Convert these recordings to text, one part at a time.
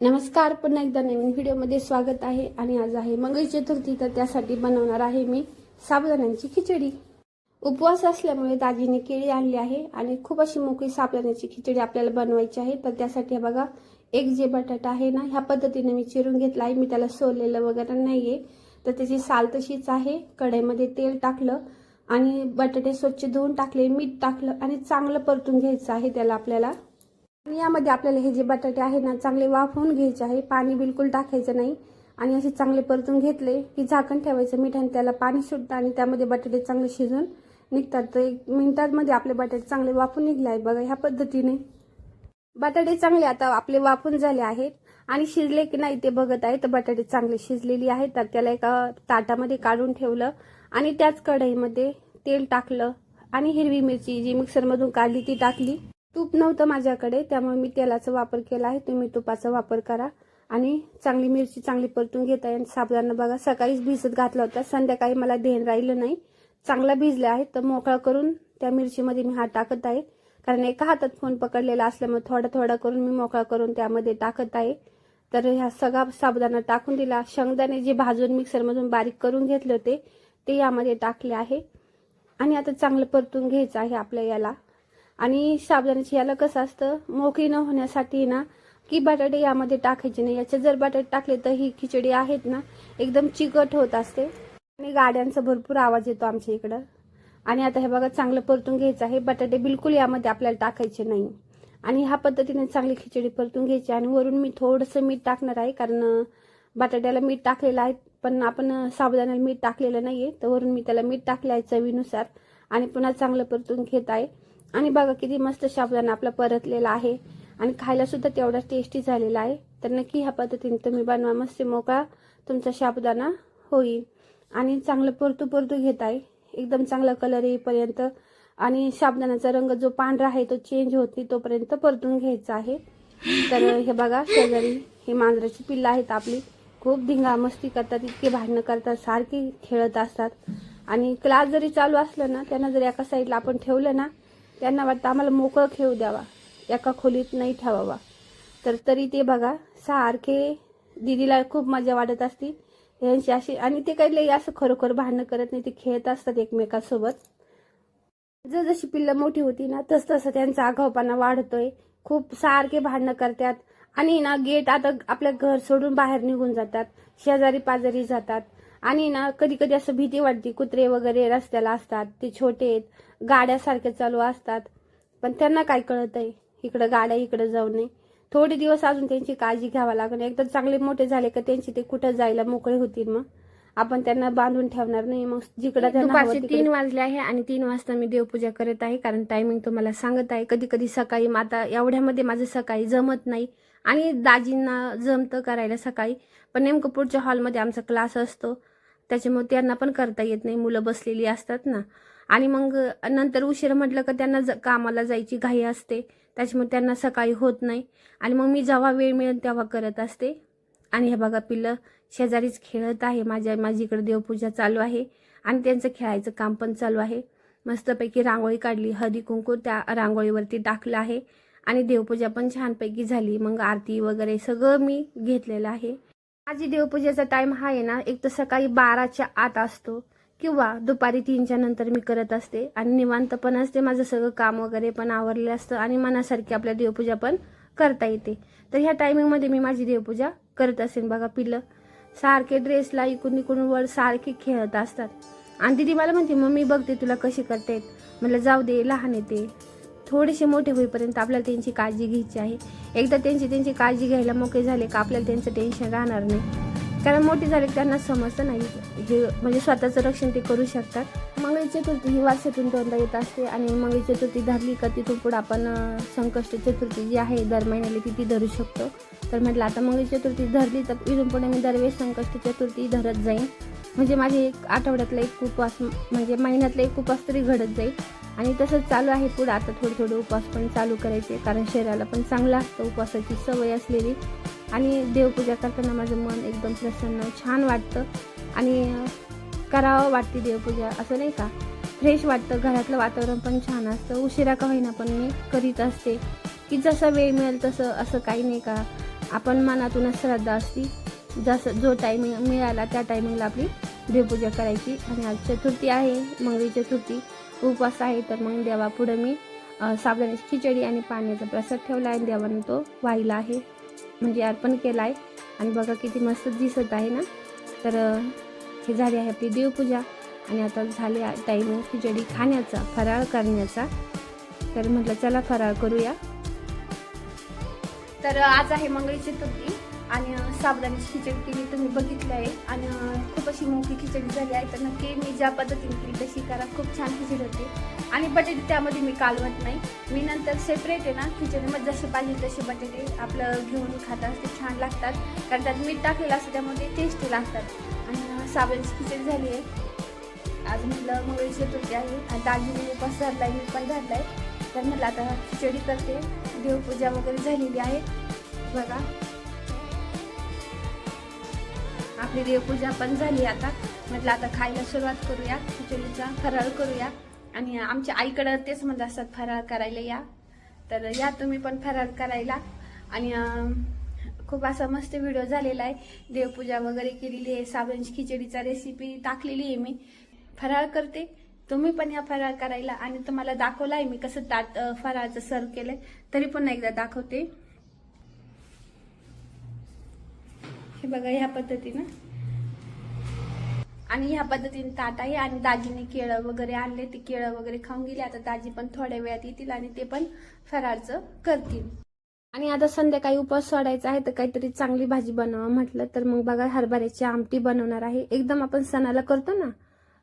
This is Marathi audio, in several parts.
नमस्कार पुन्हा एकदा नवीन व्हिडिओमध्ये स्वागत आहे आणि आज आहे मंगळी चतुर्थी तर त्यासाठी बनवणार आहे मी साबुदाण्याची खिचडी. उपवास असल्यामुळे दाजीने केळी आणली आहे आणि खूप अशी मोकळी साबुदाण्याची खिचडी आपल्याला बनवायची आहे तर त्यासाठी बघा एक जे बटाटा आहे ना ह्या पद्धतीने मी चिरून घेतला आहे. मी त्याला सोललेलं वगैरे नाही आहे तर त्याची साल तशीच आहे. कढईमध्ये तेल टाकलं आणि बटाटे स्वच्छ धुवून टाकले मीठ टाकलं आणि चांगलं परतून घ्यायचं आहे त्याला आपल्याला. आणि यामध्ये आपल्याला हे जे बटाटे आहे ना चांगले वाफवून घ्यायचे आहे. पाणी बिलकुल टाकायचं नाही. आणि असे चांगले परतून घेतले की झाकण ठेवायचं मिठाने त्याला पाणी सुटतं आणि त्यामध्ये बटाटे चांगले शिजून निघतात. तर एक मिनिटांमध्ये आपले बटाटे चांगले वाफून निघले आहे. बघा ह्या पद्धतीने. बटाटे चांगले आता आपले वाफून झाले आहेत आणि शिजले की नाही ते बघत आहे तर बटाटे चांगले शिजलेली आहेत. तर त्याला एका ताटामध्ये काढून ठेवलं आणि त्याच कढईमध्ये तेल टाकलं आणि हिरवी मिरची जी मिक्सरमधून काढली ती टाकली. तूप नव्हतं माझ्याकडे त्यामुळे मी तेलाचा वापर केला आहे. तुम्ही तुपाचा वापर करा आणि चांगली मिरची चांगली परतून घेता आणि साबुदाणा बघा सकाळीच भिजत घातला होता. संध्याकाळी मला धेन राहिलं नाही. चांगला भिजला आहे तर मोकळा करून त्या मिरचीमध्ये मी हा टाकत आहे. कारण एका हातात फोन पकडलेला असल्यामुळे थोडा थोडा करून मी मोकळा करून त्यामध्ये टाकत आहे. तर ह्या सगळा साबुदाणा टाकून दिला. शेंगदाणे जे भाजून मिक्सरमधून बारीक करून घेतले होते ते यामध्ये टाकले आहे. आणि आता चांगलं परतून घ्यायचं आहे आपल्या याला. आणि साबुदाण्याची याला कसं असतं मोकळी न होण्यासाठी ना की बटाटे यामध्ये टाकायचे नाही. याचे जर बटाटे टाकले तर ही खिचडी आहेत ना एकदम चिकट होत असते. आणि गाड्यांचा भरपूर आवाज येतो आमच्या इकडं. आणि आता हे बघा चांगलं परतून घ्यायचं आहे. बटाटे बिलकुल यामध्ये आपल्याला टाकायचे नाही. आणि ह्या पद्धतीने चांगली खिचडी परतून घ्यायची आणि वरून मी थोडंसं मीठ टाकणार आहे कारण बटाट्याला मीठ टाकलेलं आहे पण आपण साबुदाण्याला मीठ टाकलेलं नाही आहे तर वरून मी त्याला मीठ टाकलं आहे चवीनुसार आणि पुन्हा चांगलं परतून घेत आहे. आणि बघा किती मस्त साबुदाणा आपला परतलेला आहे. आणि खायला सुद्धा तेवढा टेस्टी झालेला आहे. तर नक्की ह्या पद्धतीने तुम्ही बनवा. मस्त मोकळा तुमचा साबुदाणा होईल. आणि चांगलं परतू परतू घेत आहे. एकदम चांगला कलर येईपर्यंत. आणि साबुदाण्याचा रंग जो पांढरा आहे तो चेंज होत नाही तोपर्यंत परतून घ्यायचा आहे. तर हे बघा शेजारी हे मांजराची पिल्लं आहेत आपली. खूप धिंगा मस्ती करतात इतके भांडणं करतात सारखे खेळत असतात. आणि क्लास जरी चालू असलं ना त्यांना जर एका साईडला आपण ठेवलं ना त्यांना वाटतं आम्हाला मोकळं खेळू द्यावा. एका खोलीत नाही ठेवावा. तर तरी ते बघा सारखे दिदीला खूप मजा वाटत असती. यांची अशी आणि ते काही लई असं खरोखर भांडणं करत नाही ते खेळत असतात एकमेकासोबत. जशी पिल्लं मोठी होती ना तस तसं त्यांचा आघावपणा वाढतोय. खूप सारखे भांडणं करतात. आणि ना गेट आता आपल्या घर सोडून बाहेर निघून जातात. शेजारी पाजारी जातात. आणि ना कधी कधी असं भीती वाटते कुत्रे वगैरे रस्त्याला असतात ते छोटे आहेत गाड्यासारखे चालू असतात. पण त्यांना काय कळत आहे इकडं गाड्या इकडं जाऊ नये. थोडे दिवस अजून त्यांची काळजी घ्यावा लागेल. एकदा चांगले मोठे झाले का त्यांची ते कुठं जायला मोकळे होतील मग? आपण त्यांना बांधून ठेवणार नाही मग जिकडं दुपारचे तीन वाजले आहे आणि तीन वाजता मी देवपूजा करत आहे कारण टायमिंग तुम्हाला सांगत आहे. कधी कधी सकाळी आता एवढ्यामध्ये माझं सकाळी जमत नाही आणि दाजींना जमतं करायला सकाळी. पण नेमकं पुढच्या हॉलमध्ये आमचा क्लास असतो. त्याच्यामुळे त्यांना पण करता येत नाही. मुलं बसलेली असतात ना. आणि मग नंतर उशीर म्हटलं का त्यांना कामाला जायची घाई असते. त्याच्यामुळे त्यांना सकाळी होत नाही. आणि मग मी जेव्हा वेळ मिळेल तेव्हा करत असते. आणि हे बघा पिल्लं शेजारीच खेळत आहे. माझ्या माझीकडे देवपूजा चालू आहे. आणि त्यांचं खेळायचं काम पण चालू आहे. मस्तपैकी रांगोळी काढली. हळदी कुंकू त्या रांगोळीवरती टाकलं आहे. आणि देवपूजा पण छानपैकी झाली. मग आरती वगैरे सगळं मी घेतलेलं आहे. माझी देवपूजेचा टाईम हा आहे ना एक तर सकाळी बाराच्या आत असतो. किंवा दुपारी तीनच्या नंतर मी करत असते. आणि निवांत पण असते. माझं सगळं काम वगैरे पण आवरले असतं आणि मनासारखी आपल्या देवपूजा पण करता येते. तर ह्या टायमिंगमध्ये मी माझी देवपूजा करत असेल बघा पिलं सारखे ड्रेसला इकडून इकडून वर सारखे खेळत असतात. आणि दिदी मला म्हणते मम्मी बघते तुला कशी करते म्हटलं जाऊ दे लहान येते थोडेसे मोठे होईपर्यंत आपल्याला त्यांची काळजी घ्यायची आहे. एकदा त्यांची त्यांची काळजी घ्यायला मोकळे झाले का आपल्याला त्यांचं टेन्शन राहणार नाही. कारण मोठे झाले त्यांना समजतं नाही. हे म्हणजे स्वतःचं रक्षण ते करू शकतात. मंगळी चतुर्थी ही वर्षातून दोनदा येत असते आणि मंगळी चतुर्थी धरली का तिथून पुढं आपण संकष्ट चतुर्थी जी आहे दर महिन्याला ती धरू शकतो. तर म्हटलं आता मंगळी चतुर्थी धरली तर इथून पुढे मी दरवेळेस संकष्ट चतुर्थी धरत जाईन. म्हणजे माझे एक आठवड्यातला एक उपवास म्हणजे महिन्यातला एक उपवास तरी घडत जाईल. आणि तसंच चालू आहे पुढं. आता थोडं थोडं उपवास पण चालू करायचे. कारण शरीराला पण चांगलं असतं. उपवासाची सवय असलेली. आणि देवपूजा करताना माझं मन एकदम प्रसन्न छान वाटतं. आणि करावं वाटते देवपूजा असं नाही का? फ्रेश वाटतं घरातलं वातावरण पण छान असतं. उशिरा का होईना पण मी करीत असते. की जसा वेळ मिळेल तसं असं काही नाही का? आपण मनातूनच श्रद्धा असती. जसं जो टायमिंग मिळाला त्या टायमिंगला आपली देवपूजा करायची. आणि आज चतुर्थी आहे मंगळी चतुर्थी. उपवास आहे तर मग देवा पुढं मी अ, खिचडी आणि पाण्याचा प्रसाद ठेवला आहे आणि देवानं तो वाहिला आहे. म्हणजे अर्पण केला आहे आणि बघा किती मस्त दिसत आहे ना. तर हे झाली आहे आपली देवपूजा. आणि आता झाले टाईम खिचडी खाण्याचा फराळ करण्याचा. तर म्हटलं चला फराळ करूया. तर आज आहे मंगळी चतुर्थी आणि साबणाची साबुदाण्याची खिचडी केली तुम्ही बघितली आहे. आणि खूप अशी मोठी खिचडी झाली आहे. तर नक्की मी ज्या पद्धतीने केली तशी करा. खूप छान खिचडी होते. आणि बटाटे त्यामध्ये मी कालवत नाही. मी नंतर सेपरेट आहे ना खिचडीमध्ये जसे पाहिजे तसे बटाटे आपलं घेऊन खातात ते छान लागतात. कारण त्यात मीठ टाकलेलं असतं त्यामुळे ते टेस्टी लागतात. आणि साबणाची साबुदाण्याची खिचडी झाली आहे. आज म्हटलं मुळे चतुर्थी आहे. आणि दाजीने उपास आहे मी पण आहे तर म्हटलं आता खिचडी करते. देवपूजा वगैरे झालेली आहे. बघा. आपली देवपूजा पण झाली आता. म्हटलं आता खायला सुरुवात करूया खिचडीचा फराळ करूया. आणि आमच्या आईकडं तेच म्हणत असतात फराळ करायला या. तर या तुम्ही पण फराळ करायला. आणि खूप असा मस्त व्हिडिओ झालेला आहे. देवपूजा वगैरे केलेली आहे साबणची खिचडीचा रेसिपी टाकलेली आहे मी. फराळ करते. तुम्ही पण या फराळ करायला. आणि तुम्हाला दाखवलं आहे मी कसं ताट फराळचं सर्व केलं तरी पण एकदा दाखवते. हे बघा ह्या पद्धतीनं. आणि ह्या पद्धतीने ताट आहे आणि दाजीने केळं वगैरे आणले ते केळं वगैरे खाऊन गेले. आता दाजी पण थोड्या वेळात येतील आणि ते पण फराळचं करतील. आणि आता संध्याकाळी उपवास सोडायचा आहे तर काहीतरी चांगली भाजी बनवा म्हटलं तर मग बघा हरभऱ्याची आमटी बनवणार आहे. एकदम आपण सणाला करतो ना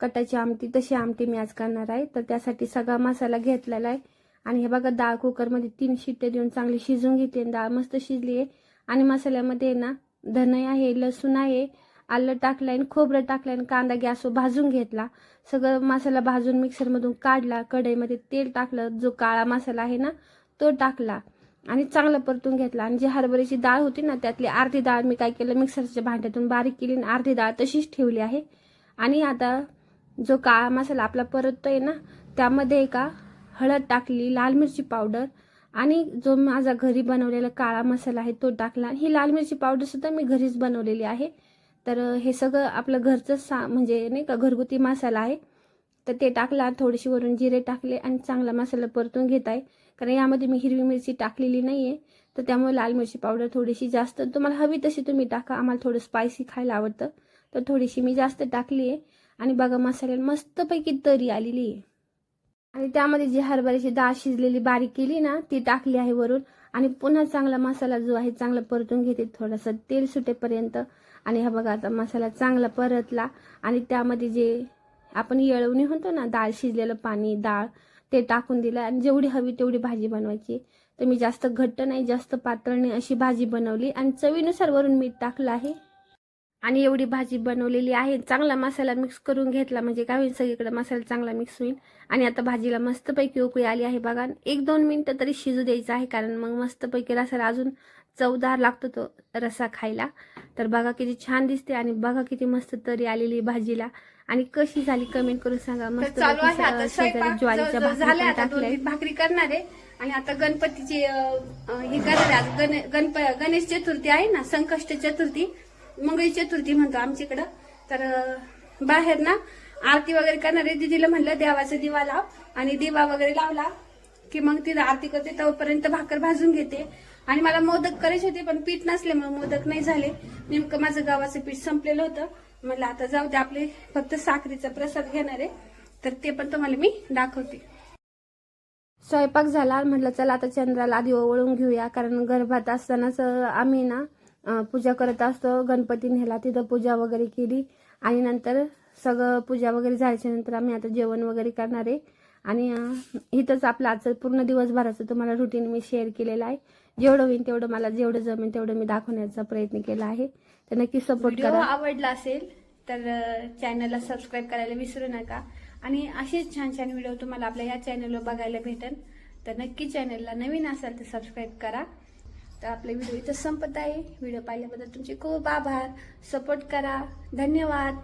कटाची आमटी तशी आमटी मी आज करणार आहे. तर त्यासाठी सगळा मसाला घेतलेला आहे. आणि हे बघा डाळ कुकरमध्ये तीन शिट्टे देऊन चांगली शिजून घेतली डाळ मस्त शिजली आहे. आणि मसाल्यामध्ये ना धने आहे लसूण आहे आलं टाकलं आणि खोबरं टाकलं आणि कांदा गॅसवर भाजून घेतला. सगळं मसाला भाजून मिक्सरमधून काढला कढईमध्ये तेल टाकलं जो काळा मसाला आहे ना तो टाकला आणि चांगलं परतून घेतला. आणि जी हरभऱ्याची डाळ होती ना त्यातली अर्धी डाळ मी काय केलं मिक्सरच्या भांड्यातून बारीक केली आणि अर्धी डाळ तशीच ठेवली आहे. आणि आता जो काळा मसाला आपला परततोय ना त्यामध्ये एका हळद टाकली लाल मिरची पावडर आणि जो माझा घरी बनवलेला काळा मसाला आहे तो टाकला. ही लाल मिरची पावडरसुद्धा मी घरीच बनवलेली आहे. तर हे सगळं आपलं घरचं सा म्हणजे नाही का घरगुती मसाला आहे. तर ते टाकला थोडीशी वरून जिरे टाकले आणि चांगला मसाला परतून घेत आहे. कारण यामध्ये मी हिरवी मिरची टाकलेली नाही आहे तर त्यामुळे लाल मिरची पावडर थोडीशी जास्त. तुम्हाला हवी तशी तुम्ही टाका. आम्हाला थोडं स्पायसी खायला आवडतं. तर थोडीशी मी जास्त टाकली आहे आणि बघा मसाल्याला मस्तपैकी तरी आलेली आहे आणि त्यामध्ये जी हरभऱ्याची डाळ शिजलेली बारीक केली ना ती टाकली आहे वरून. आणि पुन्हा चांगला मसाला जो आहे चांगला परतून घेते. थोडंसं तेल सुटेपर्यंत. आणि हा बघा आता मसाला चांगला परतला. आणि त्यामध्ये जे आपण येळवणी होतो ना डाळ शिजलेलं पाणी डाळ ते टाकून दिलं. आणि जेवढी हवी तेवढी भाजी बनवायची. तर मी जास्त घट्ट नाही जास्त पातळ नाही अशी भाजी बनवली. आणि चवीनुसार वरून मीठ टाकलं आहे. आणि एवढी भाजी बनवलेली आहे. चांगला मसाला मिक्स करून घेतला म्हणजे काय होईल सगळीकडे मसाला चांगला मिक्स होईल. आणि आता भाजीला मस्तपैकी उकळी आली आहे बघा. एक दोन मिनटं तरी शिजू द्यायचं आहे कारण मग मस्तपैकी रसाला अजून चवदार लागतो तो रसा खायला. तर बघा किती छान दिसते आणि बघा किती मस्त तरी आलेली भाजीला. आणि कशी झाली कमेंट करून सांगा. मस्त ज्वारीच्या भाकरी भाकरी करणार. आहे आणि आता गणपतीची हे करणार. गणेश चतुर्थी आहे ना संकष्ट चतुर्थी. मंगळी चतुर्थी म्हणतो आमच्याकडं. तर बाहेर ना आरती वगैरे करणार आहे दिदीला म्हणलं देवाचा दिवा लाव आणि दिवा वगैरे लावला की मग तिथं आरती करते तोपर्यंत भाकर भाजून घेते. आणि मला मोदक करायचे होते पण पीठ नसल्यामुळे मोदक नाही झाले. नेमकं माझं गावाचं पीठ संपलेलं होतं. म्हणलं आता जाऊ दे आपले फक्त साखरेचा प्रसाद घेणार. आहे तर ते पण तुम्हाला मी दाखवते. स्वयंपाक झाला म्हटलं चला आता चंद्राला आधी ओवळून घेऊया कारण गर्भात असतानाच आम्ही ना पूजा करत असतो. गणपती नेला तिथं पूजा वगैरे केली. आणि नंतर सगळं पूजा वगैरे झाल्याच्यानंतर आम्ही आता जेवण वगैरे करणार आहे. आणि इथंच आपलं आजचं पूर्ण दिवसभराचं तुम्हाला रुटीन मी शेअर केलेलं आहे. जेवढं होईल तेवढं मला जेवढं जमेल तेवढं मी दाखवण्याचा प्रयत्न केला आहे. तर नक्की सपोर्ट करा. आवडला असेल तर चॅनलला सबस्क्राईब करायला विसरू नका. आणि असेच छान छान व्हिडिओ तुम्हाला आपल्या या चॅनलवर बघायला भेटेल तर नक्की चॅनलला नवीन असाल तर सबस्क्राईब करा. तर आपला व्हिडिओ इथं संपत आहे. व्हिडिओ पाहिल्याबद्दल तुमचे खूप आभार. सपोर्ट करा. धन्यवाद.